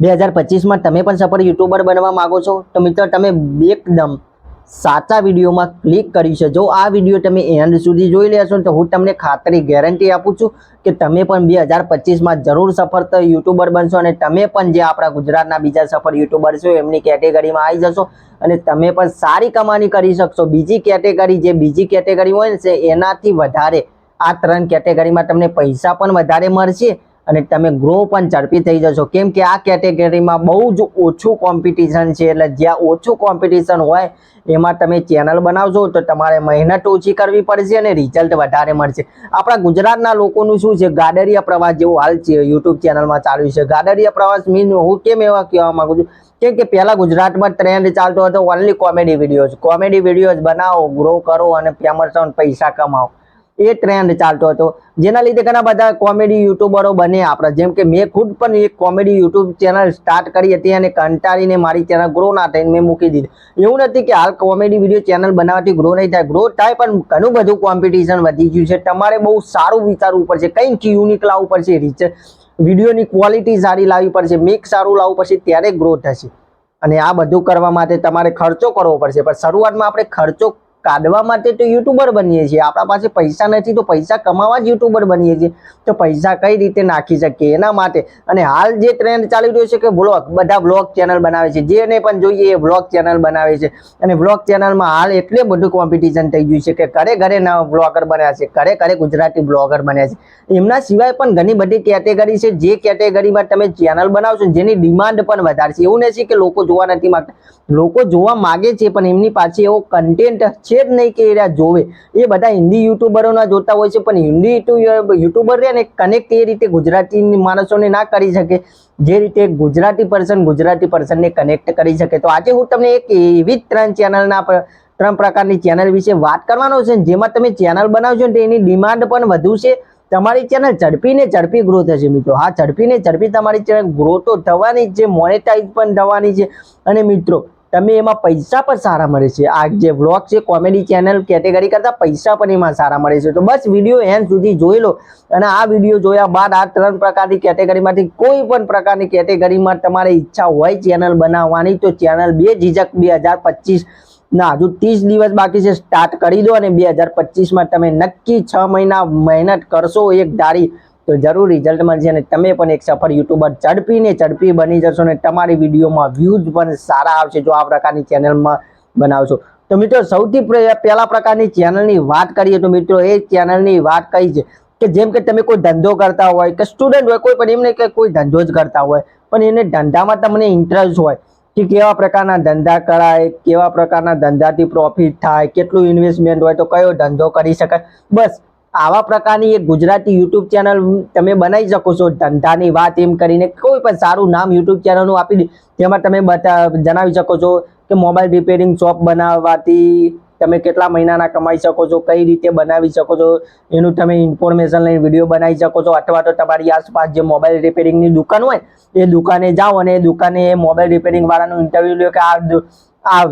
બે હજાર પચીસમાં તમે પણ સફળ યુટ્યુબર બનવા માંગો છો? તો મિત્રો, તમે એકદમ સાચા વિડીયોમાં ક્લિક કરી છે જો આ વીડિયો તમે એન્ડ સુધી જોઈ લેશો તો હું તમને ખાતરી ગેરંટી આપું છું કે તમે પણ બે હજાર પચીસમાં જરૂર સફળ યુટ્યુબર બનશો અને તમે પણ જે આપણા ગુજરાતના બીજા સફળ યુટ્યુબર છે, એમની કેટેગરીમાં આવી જશો અને તમે પણ સારી કમાણી કરી શકશો. બીજી કેટેગરી જે બીજી કેટેગરી હોય ને, એનાથી વધારે આ ત્રણ કેટેગરીમાં તમને પૈસા પણ વધારે મળશે અને તમે ગ્રો પણ ઝડપી થઈ જશો. કેમ કે આ કેટેગરીમાં બહુ જ ઓછું કોમ્પિટિશન છે. એટલે જ્યાં ઓછું કોમ્પિટિશન હોય, એમાં તમે ચેનલ બનાવશો તો તમારે મહેનત ઓછી કરવી પડશે અને રિઝલ્ટ વધારે મળશે. આપણા ગુજરાતના લોકોનું શું છે? ગાડરિયા પ્રવાસ જેવું હાલ છે યુટ્યુબ ચેનલમાં ચાલ્યું છે. ગાડરિયા પ્રવાસ મીન હું કેમ એવા કહેવા માંગુ છું? કેમ કે પહેલાં ગુજરાતમાં ટ્રેન્ડ ચાલતો હતો only comedy videos comedy videos બનાવો ગ્રો કરો અને ફેમસ પૈસા કમાવો. એ ટ્રેન્ડ ચાલતો હતો. જેના લીધે ઘણા બધા કોમેડી યુટ્યુબરો બને આપણા. જેમ કે મેં ખુદ પણ એક કોમેડી યુટ્યુબ ચેનલ સ્ટાર્ટ કરી હતી અને કંટાળીને મારી ચેનલ ગ્રો ના થઈને મેં મૂકી દીધી. એવું નથી કે હાલ કોમેડી વીડિયો ચેનલ બનાવવાથી ગ્રો નહીં થાય. ગ્રો થાય પણ ઘણું બધું કોમ્પિટિશન વધી ગયું છે. તમારે બહુ સારું વિચારવું પડશે. કંઈક યુનિક લાવવું પડશે. રીચ વિડીયોની ક્વોલિટી સારી લાવવી પડશે. મેક સારું લાવવું પડશે. ત્યારે ગ્રો થશે. અને આ બધું કરવા માટે તમારે ખર્ચો કરવો પડશે. પણ શરૂઆતમાં આપણે ખર્ચો કાઢવા માટે તો યુટ્યુબર બનીએ છીએ. આપણા પાસે પૈસા નથી તો પૈસા કમાવા જ યુટ્યુબર બનીએ છીએ. તો પૈસા કઈ રીતે નાખી શકીએ એના માટે? અને હાલ જે ટ્રેન્ડ ચાલી રહ્યો છે કે બ્લોગ બધા બ્લોગ ચેનલ બનાવે છે. જેને પણ જોઈએ એ બ્લોગ ચેનલ બનાવે છે. અને બ્લોગ ચેનલમાં હાલ એટલે બધું કોમ્પિટિશન થઈ ગયું છે કે ઘરે ઘરે નવા બ્લોગર બન્યા છે, ઘરે ઘરે ગુજરાતી બ્લોગર બન્યા છે. એમના સિવાય પણ ઘણી બધી કેટેગરી છે. જે કેટેગરીમાં તમે ચેનલ બનાવશો જેની ડિમાન્ડ પણ વધારશે એવું નથી કે લોકો જોવા નથી માગતા. લોકો જોવા માગે છે પણ એમની પાસે એવો કન્ટેન્ટ છે જ નહીં કે એ જોવે. એ બધા હિન્દી યુટ્યુબરોના જોતા હોય છે, પણ હિન્દી યુટ્યુબર રહે ને કનેક્ટ એ રીતે ગુજરાતી માણસોને ના કરી શકે. જે રીતે ગુજરાતી પર્સન ગુજરાતી પર્સનને કનેક્ટ કરી શકે. તો આજે હું તમને એક એવી જ ત્રણ ચેનલના ત્રણ પ્રકારની ચેનલ વિશે વાત કરવાનો છે જેમાં તમે ચેનલ બનાવશો ને એની ડિમાન્ડ પણ વધુ છે. તમારી ચેનલ ઝડપીને ઝડપી ગ્રો થશે મિત્રો. હા ઝડપીને ઝડપી તમારી ચેનલ ગ્રો તો થવાની જ છે મોનેટાઈઝ પણ થવાની છે. અને મિત્રો તમે એમાં પૈસા પણ સારા મળે છે. આ જે વ્લોગ છે કોમેડી ચેનલ કેટેગરી કરતાં પૈસા પણ એમાં સારા મળે છે. તો બસ વીડિયો એન્ડ સુધી જોઈ લો અને આ વીડિયો જોયા બાદ આ ત્રણ પ્રકારની કેટેગરીમાંથી કોઈ પણ પ્રકારની કેટેગરીમાં તમારે ઈચ્છા હોય ચેનલ બનાવવાની, તો ચેનલ બે ઝીઝક બે હજાર પચીસ ના, હજુ ત્રીસ દિવસ બાકી છે. સ્ટાર્ટ કરી દો અને બે હજાર પચીસમાં તમે નક્કી છ મહિના મહેનત કરશો, એક દાડી તો જરૂર રિઝલ્ટ મળશે અને તમે પણ એક સફળ યુટ્યુબર ઝડપીને ઝડપી બની જશો અને તમારી વિડીયોમાં વ્યૂઝ પણ સારા આવશે જો આ પ્રકારની ચેનલમાં બનાવશો. તો મિત્રો, સૌથી પહેલા પ્રકારની ચેનલની વાત કરીએ તો મિત્રો, એ ચેનલની વાત કઈ છે કે જેમ કે તમે કોઈ ધંધો કરતા હોય કે સ્ટુડન્ટ હોય, કોઈ પણ એમને કે કોઈ ધંધો જ કરતા હોય, પણ એને ધંધામાં તમને ઇન્ટરેસ્ટ હોય કે કેવા પ્રકારના ધંધા કરાય, કેવા પ્રકારના ધંધાથી પ્રોફિટ થાય, કેટલું ઇન્વેસ્ટમેન્ટ હોય, તો કયો ધંધો કરી શકાય. બસ આવા પ્રકારની એક ગુજરાતી યુટ્યુબ ચેનલ તમે બનાવી શકો છો. ધંધાની વાત એમ કરીને કોઈ પણ સારું નામ યુટ્યુબ ચેનલનું આપી દે. તેમાં તમે જણાવી શકો છો કે મોબાઈલ રિપેરિંગ શોપ બનાવવાથી તમે કેટલા મહિનાના કમાઈ શકો છો, કઈ રીતે બનાવી શકો છો, એનું તમે ઇન્ફોર્મેશન લઈને વીડિયો બનાવી શકો છો. અથવા તો તમારી આસપાસ જે મોબાઈલ રિપેરિંગની દુકાન હોય, એ દુકાને જાઓ અને એ દુકાને મોબાઈલ રિપેરિંગ વાળાનું ઇન્ટરવ્યૂ લો કે આ આ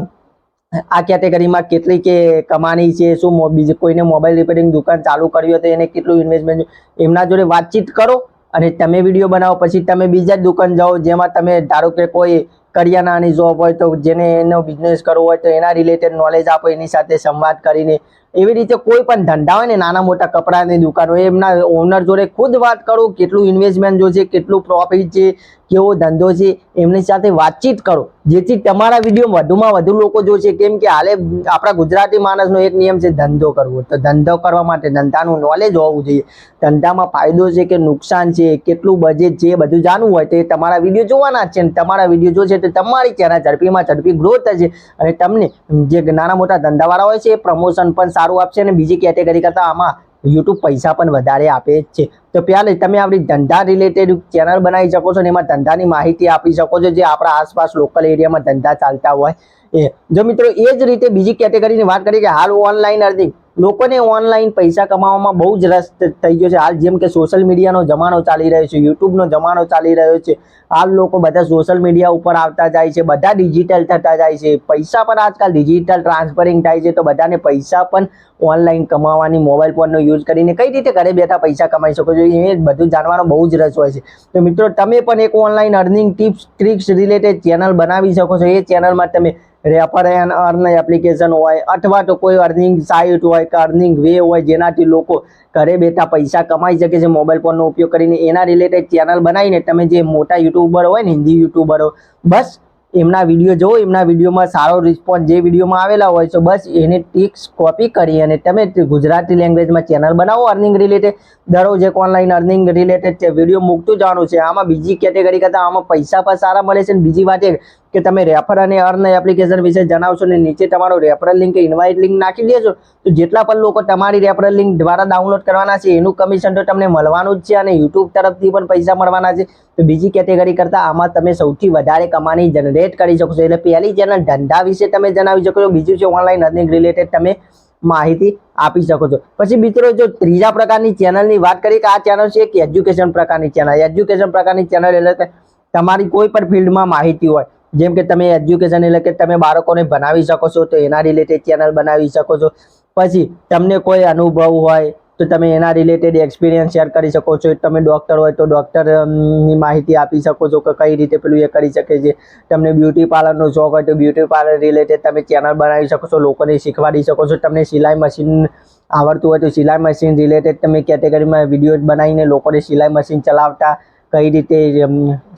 આ કેટેગરીમાં કેટલી કે કમાણી છે, શું બીજે કોઈને મોબાઈલ રિપેરિંગ દુકાન ચાલુ કરવી હોય તો એને કેટલું ઇન્વેસ્ટમેન્ટ એમના જોડે વાતચીત કરો અને તમે વીડિયો બનાવો, પછી તમે બીજા દુકાન જાઓ જેમાં તમે, ધારો કે કોઈ કરિયાણાની જોબ હોય તો જેને એનો બિઝનેસ કરવો હોય તો એના રિલેટેડ નોલેજ આપો, એની સાથે સંવાદ કરીને. એવી રીતે કોઈ પણ ધંધા હોય ને, નાના મોટા કપડાની દુકાન હોય, એમના ઓનર જોડે ખુદ વાત કરો, કેટલું ઇન્વેસ્ટમેન્ટ જોશે, કેટલું પ્રોફિટ છે કેવો ધંધો છે, એમની સાથે વાતચીત કરો. જેથી તમારા વીડિયો વધુમાં વધુ લોકો જોશે. કેમ કે હાલે, આપણા ગુજરાતી માણસનો એક નિયમ છે ધંધો કરવો. તો ધંધો કરવા માટે ધંધાનું નોલેજ હોવું જોઈએ. ધંધામાં ફાયદો છે કે નુકસાન છે, કેટલું બજેટ છે બધું જાણવું હોય તો એ તમારા વીડિયો જોવાના જ છે. અને તમારા વીડિયો જોશે તો તમારી ચેનલ ઝડપીમાં ઝડપી ગ્રોથ થશે. અને તમને જે નાના મોટા ધંધાવાળા હોય છે, એ પ્રમોશન પણ સારું આપશે અને બીજી કેટેગરી કરતાં આમાં યુટ્યુબ પૈસા પણ વધારે આપે છે. તો પહેલે તમે આપણી ધંધા રિલેટેડ ચેનલ બનાવી શકો છો અને એમાં ધંધાની માહિતી આપી શકો છો જે આપણા આસપાસ લોકલ એરિયામાં ધંધા ચાલતા હોય. એ, જો મિત્રો, એ જ રીતે બીજી કેટેગરીની વાત કરીએ કે હાલ ઓનલાઈન અર્નિંગ લોકોને ઓનલાઈન પૈસા કમાવામાં બહુ જ રસ થઈ ગયો છે. હાલ જેમ કે સોશિયલ મીડિયાનો જમાનો ચાલી રહ્યો છે યુટ્યુબનો જમાનો ચાલી રહ્યો છે, હાલ લોકો બધા સોશિયલ મીડિયા ઉપર આવતા જાય છે, બધા ડિજિટલ થતા જાય છે. પૈસા પણ આજકાલ ડિજિટલ ટ્રાન્સફરિંગ થાય છે, તો બધાને પૈસા પણ ઓનલાઈન કમાવાની મોબાઈલ ફોનનો યુઝ કરીને કઈ રીતે ઘરે બેઠા પૈસા કમાઈ શકો છો, એ બધું જાણવાનો બહુ જ રસ હોય છે. તો મિત્રો, તમે પણ એક online earning tips tricks related channel બનાવી શકો છો. એ ચેનલમાં તમે રેફર એન્ડ અર્ન એપ્લિકેશન હોય, અથવા તો કોઈ અર્નિંગ સાઇટ હોય કે અર્નિંગ વે હોય, જેનાથી લોકો ઘરે બેઠા પૈસા કમાઈ શકે છે મોબાઈલ ફોનનો ઉપયોગ કરીને એના રિલેટેડ ચેનલ બનાવીને તમે જે મોટા યુટ્યુબર હોય ને, હિન્દી યુટ્યુબરો બસ એમના વીડિયો જુઓ એમના વિડીયોમાં સારો રિસ્પોન્સ જે વિડીયોમાં આવેલા હોય, તો બસ એને ટિક્સ કોપી કરી અને તમે ગુજરાતી લેંગ્વેજમાં ચેનલ બનાવો અર્નિંગ રિલેટેડ દરરોજ એક ઓનલાઈન અર્નિંગ રિલેટેડ વીડિયો મૂકતું જવાનું છે. આમાં બીજી કેટેગરી કરતાં આમાં પૈસા પણ સારા મળે છે અને બીજી વાત એ કે તમે રેફર અને અર્ન એપ્લિકેશન વિશે જણાવશો ને નીચે તમારો રેફરલ લિંક ઇન્વાઇટ લિંક નાખી દેજો. તો જેટલા પણ લોકો તમારી રેફરલ લિંક દ્વારા ડાઉનલોડ કરવાના છે, એનું કમિશન તો તમને મળવાનું જ છે અને યુટ્યુબ તરફથી પણ પૈસા મળવાના છે. તો બીજી કેટેગરી કરતાં આમાં તમે સૌથી વધારે કમાણી જનરેટ કરી શકો છો. એટલે પહેલી ચેનલ ધંધા વિશે તમે જણાવી શકો છો. બીજું છે ઓનલાઈન અર્નિંગ રિલેટેડ તમે માહિતી આપી શકો છો. પછી મિત્રો જો ત્રીજા પ્રકારની ચેનલની વાત કરીએ કે આ ચેનલ છે એક એજ્યુકેશન પ્રકારની ચેનલ એજ્યુકેશન પ્રકારની ચેનલ એટલે તમારી કોઈ પણ ફિલ્ડમાં માહિતી હોય. જેમ કે તમે એજ્યુકેશન એટલે કે તમે બાળકોને ભણાવી શકો છો, તો એના રિલેટેડ ચેનલ બનાવી શકો છો. પછી તમને કોઈ અનુભવ હોય, તો તમે એના રિલેટેડ એક્સપિરિયન્સ શેર કરી શકો છો. તમે ડૉક્ટર હોય તો ડૉક્ટરની માહિતી આપી શકો છો કે કઈ રીતે પેલું એ કરી શકે છે. તમને બ્યુટી પાર્લરનો શોખ હોય તો બ્યુટી પાર્લર રિલેટેડ તમે ચેનલ બનાવી શકો છો, લોકોને શીખવાડી શકો છો. તમને સિલાઈ મશીન આવડતું હોય તો સિલાઈ મશીન રિલેટેડ તમે કેટેગરીમાં વીડિયો બનાવીને લોકોને સિલાઈ મશીન ચલાવતા કઈ રીતે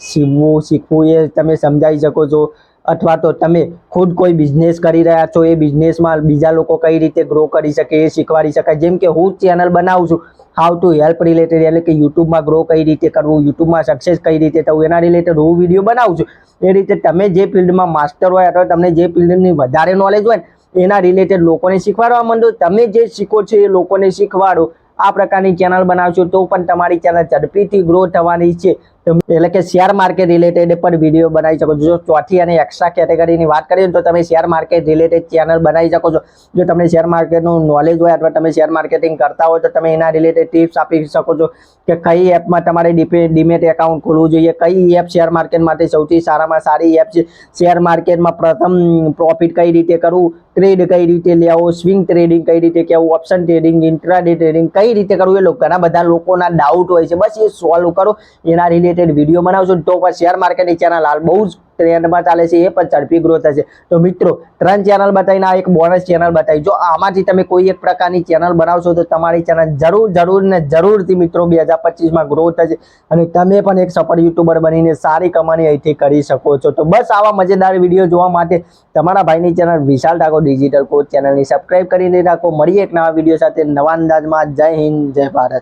શીખવું શીખવું એ તમે સમજાવી શકો છો. અથવા તો તમે ખુદ કોઈ બિઝનેસ કરી રહ્યા છો, એ બિઝનેસમાં બીજા લોકો કઈ રીતે ગ્રો કરી શકે, એ શીખવાડી શકાય. જેમ કે હું ચેનલ બનાવું છું હાઉ ટુ હેલ્પ રિલેટેડ એટલે કે યુટ્યુબમાં ગ્રો કઈ રીતે કરવું યુટ્યુબમાં સક્સેસ કઈ રીતે થવું, એના રિલેટેડ હું વીડિયો બનાવું છું. એ રીતે તમે જે ફિલ્ડમાં માસ્ટર હોય અથવા તમને જે ફિલ્ડની વધારે નોલેજ હોય એના રિલેટેડ લોકોને શીખવાડવા માંડો. તમે જે શીખો છો એ લોકોને શીખવાડો. આ પ્રકારની ચેનલ બનાવશો તો પણ તમારી ચેનલ ઝડપીથી ગ્રો થવાની છે. એટલે કે શેર માર્કેટ રિલેટેડ પણ વીડિયો બનાવી શકો છો. જો ચોથી અને એક્સ્ટ્રા કેટેગરીની વાત કરીએ તો તમે શેર માર્કેટ રિલેટેડ ચેનલ બનાવી શકો છો. જો તમને શેર માર્કેટનું નોલેજ હોય અથવા તમે શેર માર્કેટિંગ કરતા હોય તો તમે એના રિલેટેડ ટિપ્સ આપી શકો છો કે કઈ એપમાં તમારે ડીમેટ એકાઉન્ટ ખોલવું જોઈએ, કઈ એપ શેર માર્કેટ માટે સૌથી સારામાં સારી એપ છે શેર માર્કેટમાં પ્રથમ પ્રોફિટ કઈ રીતે કરવું ટ્રેડ કઈ રીતે લેવો સ્વિંગ ટ્રેડિંગ કઈ રીતે કેવું ઓપ્શન ટ્રેડિંગ ઇન્ટ્રાડે ટ્રેડિંગ કઈ રીતે કરવું એ ઘણા બધા લોકોના ડાઉટ હોય છે. બસ એ સોલ્વ કરો, એના રિલેટેડ વીડિયો બનાવશો તો પણ શેર માર્કેટની ચેનલ હાલ બહુ જ ટ્રેન્ડમાં ચાલે છે, એ પણ ઝડપી ગ્રોથ થશે. તો મિત્રો, ત્રણ ચેનલ બતાવીને આ એક બોનસ ચેનલ બતાવી. જો આમાંથી તમે કોઈ એક પ્રકારની ચેનલ બનાવશો તો તમારી ચેનલ જરૂર જરૂર ને જરૂરથી મિત્રો બે હજાર પચીસમાં ગ્રો થશે અને તમે પણ એક સફળ યુટ્યુબર બનીને સારી કમાણી અહીંથી કરી શકો છો. તો બસ આવા મજેદાર વીડિયો જોવા માટે તમારા ભાઈની channel Vishal Thakor digital coach ચેનલની સબસ્ક્રાઇબ કરીને રાખો. મળીએ એક નવા વીડિયો સાથે નવા અંદાજમાં. જય હિન્દ, જય ભારત.